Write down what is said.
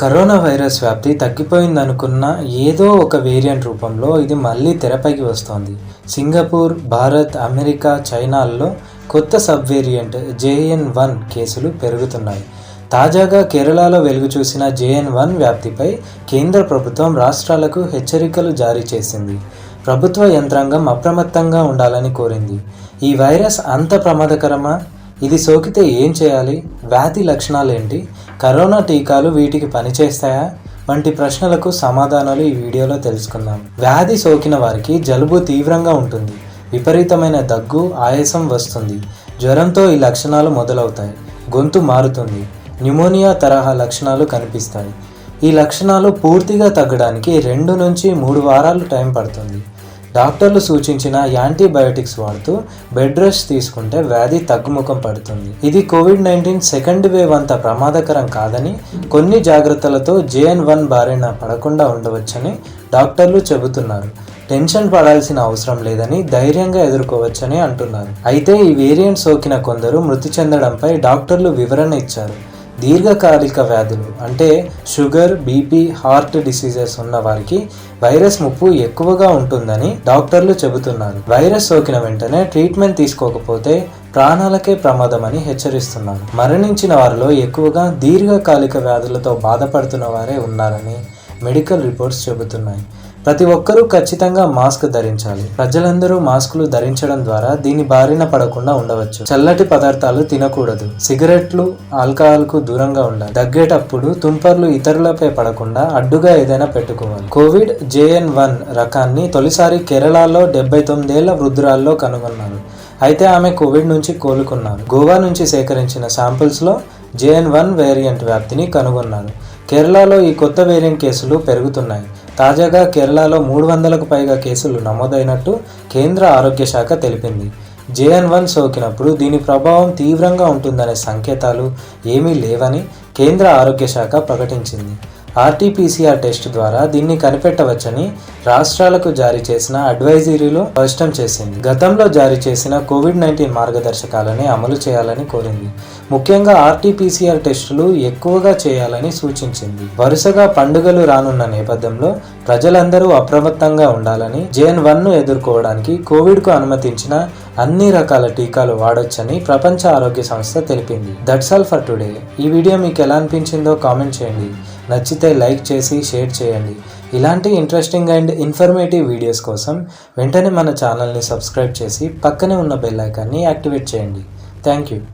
Corona virus వ్యాప్తి తగ్గిపోయిందనుకున్న ఏదో ఒక వేరియంట్ రూపంలో ఇది మళ్ళీ తెరపైకి వస్తోంది. సింగపూర్ భారత్ అమెరికా చైనాల్లో కొత్త సబ్ వేరియంట్ జేఎన్ వన్ కేసులు పెరుగుతున్నాయి. తాజాగా కేరళలో వెలుగు చూసిన జేఎన్ వన్ వ్యాప్తిపై కేంద్ర ప్రభుత్వం రాష్ట్రాలకు హెచ్చరికలు జారీ చేసింది. ప్రభుత్వ యంత్రాంగం అప్రమత్తంగా ఉండాలని కోరింది. ఈ వైరస్ అంత ప్రమాదకరమా? ఇది సోకితే ఏం చేయాలి? వ్యాధి లక్షణాలు ఏంటి కరోనా టీకాలు వీటికి పనిచేస్తాయా? వంటి ప్రశ్నలకు సమాధానాలు ఈ వీడియోలో తెలుసుకుందాం. వ్యాధి సోకిన వారికి జలుబు తీవ్రంగా ఉంటుంది. విపరీతమైన దగ్గు ఆయాసం వస్తుంది. జ్వరంతో ఈ లక్షణాలు మొదలవుతాయి. గొంతు మారుతుంది. న్యూమోనియా తరహా లక్షణాలు కనిపిస్తాయి. ఈ లక్షణాలు పూర్తిగా తగ్గడానికి రెండు నుంచి మూడు వారాలు టైం పడుతుంది. డాక్టర్లు సూచించిన యాంటీబయోటిక్స్ వాడుతూ బెడ్ రెస్ట్ తీసుకుంటే వ్యాధి తగ్గుముఖం పడుతుంది. ఇది కోవిడ్ నైన్టీన్ సెకండ్ వేవ్ అంత ప్రమాదకరం కాదని కొన్ని జాగ్రత్తలతో జేఎన్ వన్ బారిన పడకుండా ఉండవచ్చని డాక్టర్లు చెబుతున్నారు. టెన్షన్ పడాల్సిన అవసరం లేదని ధైర్యంగా ఎదుర్కోవచ్చని అంటున్నారు. అయితే ఈ వేరియంట్ సోకిన కొందరు మృతి చెందడంపై డాక్టర్లు వివరణ ఇచ్చారు. దీర్ఘకాలిక వ్యాధులు అంటే షుగర్ బీపీ హార్ట్ డిసీజెస్ ఉన్న వారికి వైరస్ ముప్పు ఎక్కువగా ఉంటుందని డాక్టర్లు చెబుతున్నారు. వైరస్ సోకిన వెంటనే ట్రీట్మెంట్ తీసుకోకపోతే ప్రాణాలకే ప్రమాదమని హెచ్చరిస్తున్నారు. మరణించిన వారిలో ఎక్కువగా దీర్ఘకాలిక వ్యాధులతో బాధపడుతున్న వారే ఉన్నారని మెడికల్ రిపోర్ట్స్ చెబుతున్నాయి. ప్రతి ఒక్కరూ ఖచ్చితంగా మాస్క్ ధరించాలి. ప్రజలందరూ మాస్కులు ధరించడం ద్వారా దీని బారిన పడకుండా ఉండవచ్చు. చల్లటి పదార్థాలు తినకూడదు. సిగరెట్లు ఆల్కహాల్కు దూరంగా ఉండాలి. దగ్గేటప్పుడు తుంపర్లు ఇతరులపై పడకుండా అడ్డుగా ఏదైనా పెట్టుకోవాలి. కోవిడ్ జేఎన్ వన్ రకాన్ని తొలిసారి కేరళలో డెబ్బై తొమ్మిదేళ్ళ వృద్ధురాల్లో కనుగొన్నారు. అయితే ఆమె కోవిడ్ నుంచి కోలుకున్నారు. గోవా నుంచి సేకరించిన శాంపిల్స్లో జేఎన్ వన్ వేరియంట్ వ్యాప్తిని కనుగొన్నారు. కేరళలో ఈ కొత్త వేరియంట్ కేసులు పెరుగుతున్నాయి. తాజాగా కేరళలో మూడు వందలకు పైగా కేసులు నమోదైనట్టు కేంద్ర ఆరోగ్య శాఖ తెలిపింది. జేఎన్ వన్ సోకినప్పుడు దీని ప్రభావం తీవ్రంగా ఉంటుందనే సంకేతాలు ఏమీ లేవని కేంద్ర ఆరోగ్య శాఖ ప్రకటించింది. ఆర్టీపీసీఆర్ టెస్ట్ ద్వారా దీన్ని కనిపెట్టవచ్చని రాష్ట్రాలకు జారీ చేసిన అడ్వైజరీలో స్పష్టం చేసింది. గతంలో జారీ చేసిన కోవిడ్ నైన్టీన్ మార్గదర్శకాలని అమలు చేయాలని కోరింది. ముఖ్యంగా ఆర్టీపీసీఆర్ టెస్టులు ఎక్కువగా చేయాలని సూచించింది. వరుసగా పండుగలు రానున్న నేపథ్యంలో ప్రజలందరూ అప్రమత్తంగా ఉండాలని జేఎన్ వన్ను ఎదుర్కోవడానికి కోవిడ్కు అనుమతించిన అన్ని రకాల టీకాలు వాడొచ్చని ప్రపంచ ఆరోగ్య సంస్థ తెలిపింది. దట్స్ ఆల్ ఫర్ టుడే ఈ వీడియో మీకు ఎలా అనిపించిందో కామెంట్ చేయండి. నచ్చితే లైక్ చేసి షేర్ చేయండి. ఇలాంటి ఇంట్రెస్టింగ్ అండ్ ఇన్ఫర్మేటివ్ వీడియోస్ కోసం వెంటనే మన ఛానల్ని సబ్స్క్రైబ్ చేసి పక్కనే ఉన్న బెల్ ఐకాన్ని యాక్టివేట్ చేయండి. Thank you